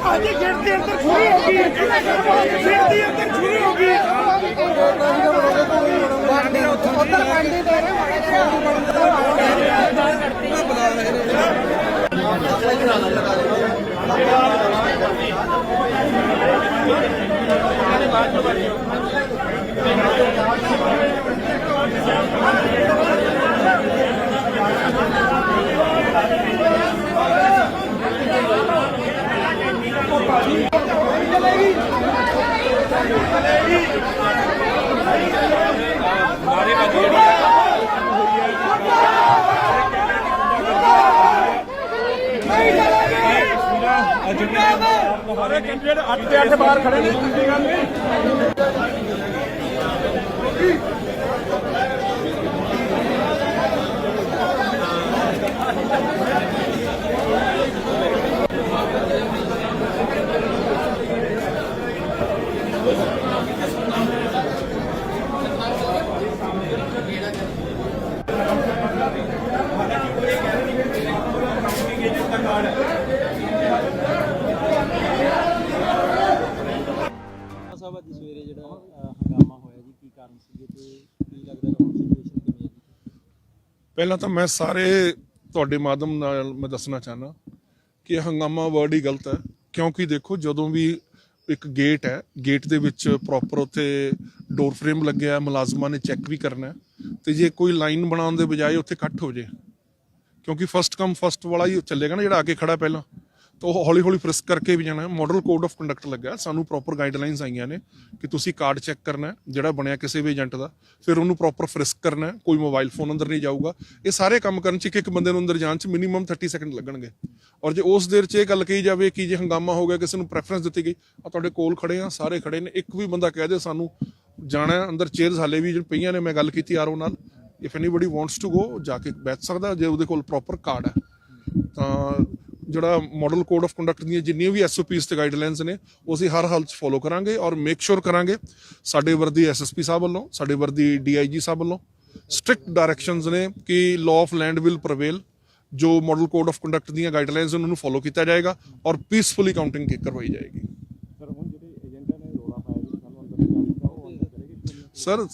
ਭਾਜੀ ਗੇਟ ਦੇ ਅੰਦਰ ਛੁਰੀ ਹੋ ਗਈ ਗੇਟ ਦੇ ਅੰਦਰ ਛੁਰੀ ਹੋ ਗਈ ਉਧਰ ਕੰਡੀ ਦੇ ਰਹੇ ਸਾਰੇ ਕੈਂਡੀਡੇਟ 8 ਤੇ 8 ਬਾਹਰ ਖੜੇ ਨੇ ਕੋਈ ਗੱਲ ਸਾਹਿਬ ਅੱਜ ਸਵੇਰੇ ਜਿਹੜਾ ਅਹ, ਹੰਗਾਮਾ ਹੋਇਆ ਜੀ ਕੀ ਕਾਰਨ ਸੀਗੇ ਤੇ ਕੀ ਲੱਗਦਾ ਹੁਣ ਸਿਚੁਏਸ਼ਨ ਕਿਵੇਂ ਹੈ ਜੀ? ਪਹਿਲਾਂ ਤਾਂ ਮੈਂ ਸਾਰੇ ਤੁਹਾਡੇ ਮਾਧਮ ਨਾਲ ਮੈਂ ਦੱਸਣਾ ਚਾਹਨਾ ਕਿ ਹੰਗਾਮਾ ਵਰਡ ਹੀ ਗਲਤ ਹੈ ਕਿਉਂਕਿ ਦੇਖੋ ਜਦੋਂ ਵੀ ਇੱਕ ਗੇਟ ਹੈ। ਗੇਟ ਦੇ ਵਿੱਚ ਪ੍ਰੋਪਰ ਉੱਥੇ ਡੋਰ ਫਰੇਮ ਲੱਗਿਆ ਮੁਲਾਜ਼ਮਾਂ ਨੇ ਚੈੱਕ ਵੀ ਕਰਨਾ ਹੈ। ਤੇ ਜੇ ਕੋਈ ਲਾਈਨ ਬਣਾਉਣ ਦੇ ਬਜਾਏ ਉੱਥੇ ਕੱਟ ਹੋ ਜੇ। ਕਿਉਂਕਿ ਫਸਟ ਕਮ ਫਸਟ ਵਾਲਾ ਹੀ ਚੱਲੇਗਾ ਨਾ ਜਿਹੜਾ ਆ ਕੇ ਖੜਾ ਪਹਿਲਾਂ। ਤਾਂ ਉਹ ਹੌਲੀ ਹੌਲੀ ਫ੍ਰਿਸਕ ਕਰਕੇ ਵੀ ਜਾਣਾ। ਹੈ ਮਾਡਲ ਕੋਡ ਆਫ ਕੰਡਕਟ ਲੱਗਾ ਸਾਨੂੰ ਪ੍ਰੋਪਰ ਗਾਈਡਲਾਈਨਸ ਆਈਆਂ ਨੇ ਕਿ ਤੁਸੀਂ ਕਾਰਡ ਚੈੱਕ ਕਰਨਾ ਜਿਹੜਾ ਬਣਿਆ ਕਿਸੇ ਵੀ ਏਜੰਟ ਦਾ। ਫਿਰ ਉਹਨੂੰ ਪ੍ਰੋਪਰ ਫ੍ਰਿਸਕ ਕਰਨਾ ਕੋਈ ਮੋਬਾਈਲ ਫੋਨ ਅੰਦਰ ਨਹੀਂ ਜਾਊਗਾ। ਇਹ ਸਾਰੇ ਕੰਮ ਕਰਨ ਚ ਇੱਕ ਇੱਕ ਬੰਦੇ ਨੂੰ ਅੰਦਰ ਜਾਣ ਚ ਮਿਨੀਮਮ 30 ਸੈਕਿੰਡ ਲੱਗਣਗੇ। ਔਰ ਜੇ ਉਸ ਦੇਰ ਚ ਇਹ ਗੱਲ ਕਹੀ ਜਾਵੇ ਕਿ ਜੇ ਹੰਗਾਮਾ ਹੋ ਗਿਆ, ਕਿਸੇ ਨੂੰ ਪ੍ਰੈਫਰੈਂਸ ਦਿੱਤੀ ਗਈ ਆ ਤੁਹਾਡੇ ਕੋਲ ਖੜੇ ਆ, ਸਾਰੇ ਖੜੇ ਨੇ। ਇੱਕ ਵੀ ਬੰਦਾ ਕਹਿ ਦੇ ਸਾਨੂੰ, ਜਾਣਾ ਅੰਦਰ ਚੇਅਰਸ ਹਾਲੇ ਵੀ ਪਈਆਂ ਨੇ, ਮੈਂ ਗੱਲ ਕੀਤੀ ਆਰਓ ਨਾਲ। If anybody wants to go ਜਾ ਕੇ ਬੈਠ ਸਕਦਾ, ਜੇ ਉਹਦੇ ਕੋਲ ਪ੍ਰੋਪਰ ਕਾਰਡ ਹੈ। ਤਾਂ ਜਿਹੜਾ ਮਾਡਲ ਕੋਡ ਆਫ ਕੰਡਕਟ ਦੀਆਂ ਜਿੰਨੀਆਂ ਵੀ ਐਸਓਪੀਸ ਤੇ ਗਾਈਡਲਾਈਨਸ ਨੇ ਉਹ ਅਸੀਂ ਹਰ ਹਾਲਤ 'ਚ ਫੋਲੋ ਕਰਾਂਗੇ ਔਰ ਮੇਕ ਸ਼ੋਰ ਕਰਾਂਗੇ। ਸਾਡੇ ਵਰਦੀ ਐਸਐਸਪੀ ਸਾਹਿਬ ਵੱਲੋਂ ਸਾਡੇ ਵਰਦੀ ਡੀਆਈਜੀ ਸਾਹਿਬ ਵੱਲੋਂ ਸਟ੍ਰਿਕਟ ਡਾਇਰੈਕਸ਼ਨਸ ਨੇ ਕਿ law of land will prevail ਜੋ ਮਾਡਲ ਕੋਡ ਆਫ ਕੰਡਕਟ ਦੀਆਂ ਗਾਈਡਲਾਈਨਸ ਉਹਨਾਂ ਨੂੰ ਫੋਲੋ ਕੀਤਾ ਜਾਏਗਾ ਔਰ ਪੀਸਫੁਲੀ ਕਾਊਂਟਿੰਗ ਕਰਵਾਈ ਜਾਏਗੀ। ਸਰ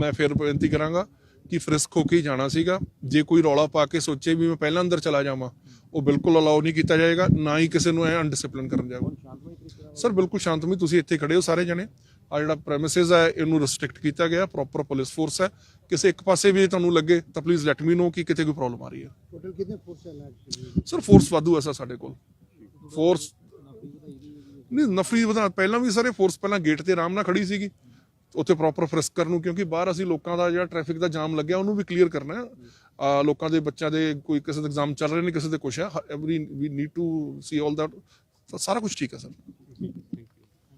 ਮੈਂ ਫਿਰ ਬੇਨਤੀ ਕਰਾਂਗਾ ਕਿ ਫ੍ਰਿਸਕ ਹੋ ਕੇ ਜਾਣਾ ਸੀਗਾ। ਜੇ ਕੋਈ ਰੌਲਾ ਪਾ ਕੇ ਸੋਚੇ ਵੀ ਮੈਂ ਪਹਿਲਾਂ ਅੰਦਰ ਚਲਾ ਜਾਵਾਂ ਉਹ ਬਿਲਕੁਲ ਅਲਾਉ ਨਹੀਂ ਕੀਤਾ ਜਾਏਗਾ ਨਾ ਹੀ ਕਿਸੇ ਨੂੰ ਐ ਅਨਡਿਸਪਲਿਨ ਕਰਨ ਨਾਲ ਸਰ ਬਿਲਕੁਲ ਸ਼ਾਂਤਮਈ ਤੁਸੀਂ ਇੱਥੇ ਖੜੇ ਹੋ ਸਾਰੇ ਜਣੇ। ਆ ਜਿਹੜਾ ਪ੍ਰੈਮਿਸਿਸ ਹੈ ਇਹਨੂੰ ਰੈਸਟ੍ਰਿਕਟ ਕੀਤਾ ਗਿਆ ਪ੍ਰੋਪਰ ਪੁਲਿਸ ਫੋਰਸ ਹੈ। ਕਿਸੇ ਇੱਕ ਪਾਸੇ ਵੀ ਤੁਹਾਨੂੰ ਲੱਗੇ ਤਾਂ ਪਲੀਜ਼ ਲੈਟ ਮੀ ਨੋ ਕਿ ਕਿਤੇ ਕੋਈ ਪ੍ਰੋਬਲਮ ਆ ਰਹੀ ਹੈ। ਟੋਟਲ ਕਿੰਨੇ ਫੋਰਸ ਹੈ ਸਰ ਫੋਰਸ ਵਾਧੂ ਸਰ ਸਾਡੇ ਕੋਲ। ਫੋਰਸ ਨਹੀਂ ਨਫਰੀ ਵਧਾ ਪਹਿਲਾਂ ਵੀ ਸਾਰੇ ਫੋਰਸ ਪਹਿਲਾਂ ਗੇਟ ਤੇ ਆਰਾਮ ਨਾਲ ਖੜੀ ਸੀਗੀ। ਉੱਥੇ ਪ੍ਰੋਪਰ ਫ੍ਰਿਸਕ ਕਰਨ ਨੂੰ, ਕਿਉਂਕਿ ਬਾਹਰ ਅਸੀਂ ਲੋਕਾਂ ਦਾ ਜਿਹੜਾ ਟ੍ਰੈਫਿਕ ਦਾ ਜਾਮ ਲੱਗਿਆ, ਉਹਨੂੰ ਵੀ ਕਲੀਅਰ ਕਰਨਾ ਹੈ। ਲੋਕਾਂ ਦੇ ਬੱਚਿਆਂ ਦੇ ਕੋਈ ਕਿਸੇ ਦੇ ਐਗਜ਼ਾਮ ਚੱਲ ਰਹੇ ਨੇ ਕਿਸੇ ਦੇ ਕੁਛ ਹੈ। Every we need to see all that ਸਾਰਾ ਕੁਝ ਠੀਕ ਹੈ, ਸਰ।